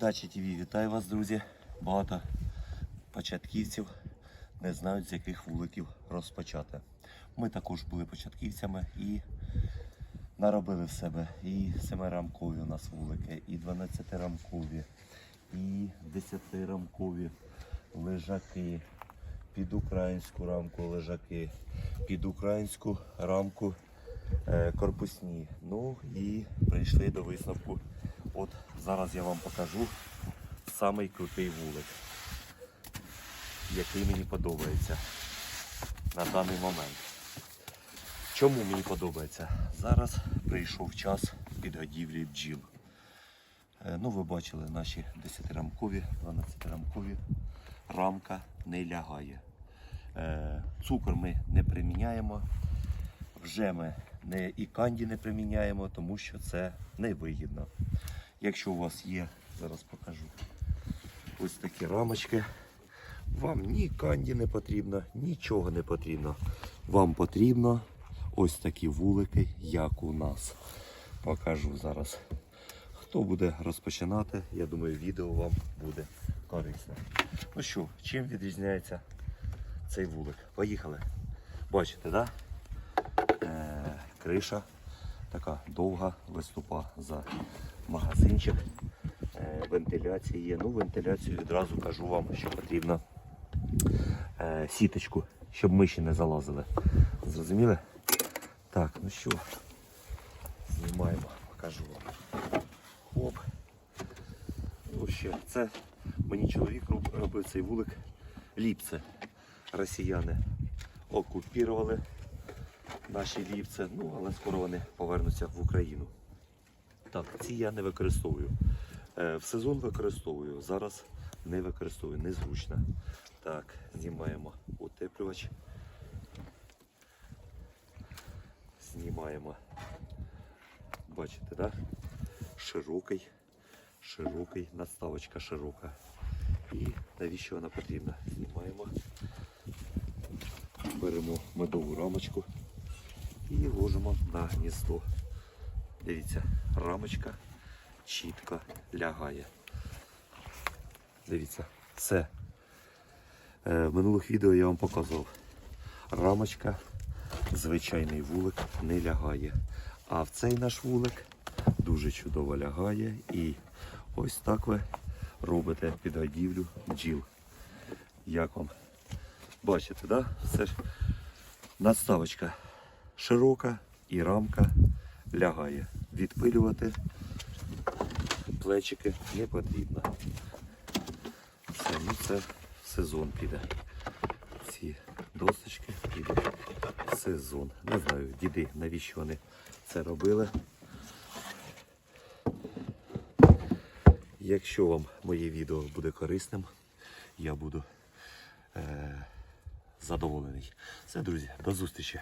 Дача ТВ, вітаю вас, друзі. Багато початківців не знають, з яких вуликів розпочати. Ми також були початківцями і наробили в себе і 7-рамкові у нас вулики, і 12-рамкові, і 10-рамкові лежаки, під українську рамку лежаки, під українську рамку е, корпусні. Ну і прийшли до висновку. От зараз я вам покажу самий крутий вулик, який мені подобається на даний момент. Чому мені подобається? Зараз прийшов час підгодівлі бджіл. Е, Ну, ви бачили наші 10-рамкові, 12-рамкові. Рамка не лягає. Е, Цукор ми не приміняємо. Вже ми не і канді не приміняємо, тому що це невигідно. Якщо у вас є, зараз покажу ось такі рамочки. Вам ні канді не потрібно, нічого не потрібно. Вам потрібно ось такі вулики, як у нас. Покажу зараз. Хто буде розпочинати, я думаю, відео вам буде корисне. Ну що, чим відрізняється цей вулик? Поїхали. Бачите, да? Е, криша така довга, виступа за магазинчик. Е, вентиляція є. Ну, вентиляцію відразу кажу вам, що потрібно е, сіточку, щоб миші не залазили. Зрозуміли? Так, ну що, знімаємо, покажу вам. Хоп. Ну ще, це мені чоловік робив цей вулик ліпце. Росіяни окупірували наші ліпце, ну але скоро вони повернуться в Україну. Так, ці я не використовую. Е, в сезон використовую, зараз не використовую, незручно. Так, знімаємо утеплювач. Знімаємо. Бачите, да? Широкий, широкий, надставочка широка. І навіщо вона потрібна? Знімаємо. Беремо медову рамочку і ложимо на гніздо. Дивіться, рамочка чітко лягає. Дивіться, все. Е, В минулих відео я вам показував. Рамочка, звичайний вулик не лягає. А в цей наш вулик дуже чудово лягає. І ось так ви робите підгодівлю бджіл. Як вам? Бачите, да? Все ж надставочка широка і рамка лягає. Відпилювати плечики не потрібно. Все, ну це сезон піде. Ці досточки підуть в сезон. Не знаю, діди, навіщо вони це робили. Якщо вам моє відео буде корисним, я буду е, задоволений. Все, друзі, до зустрічі.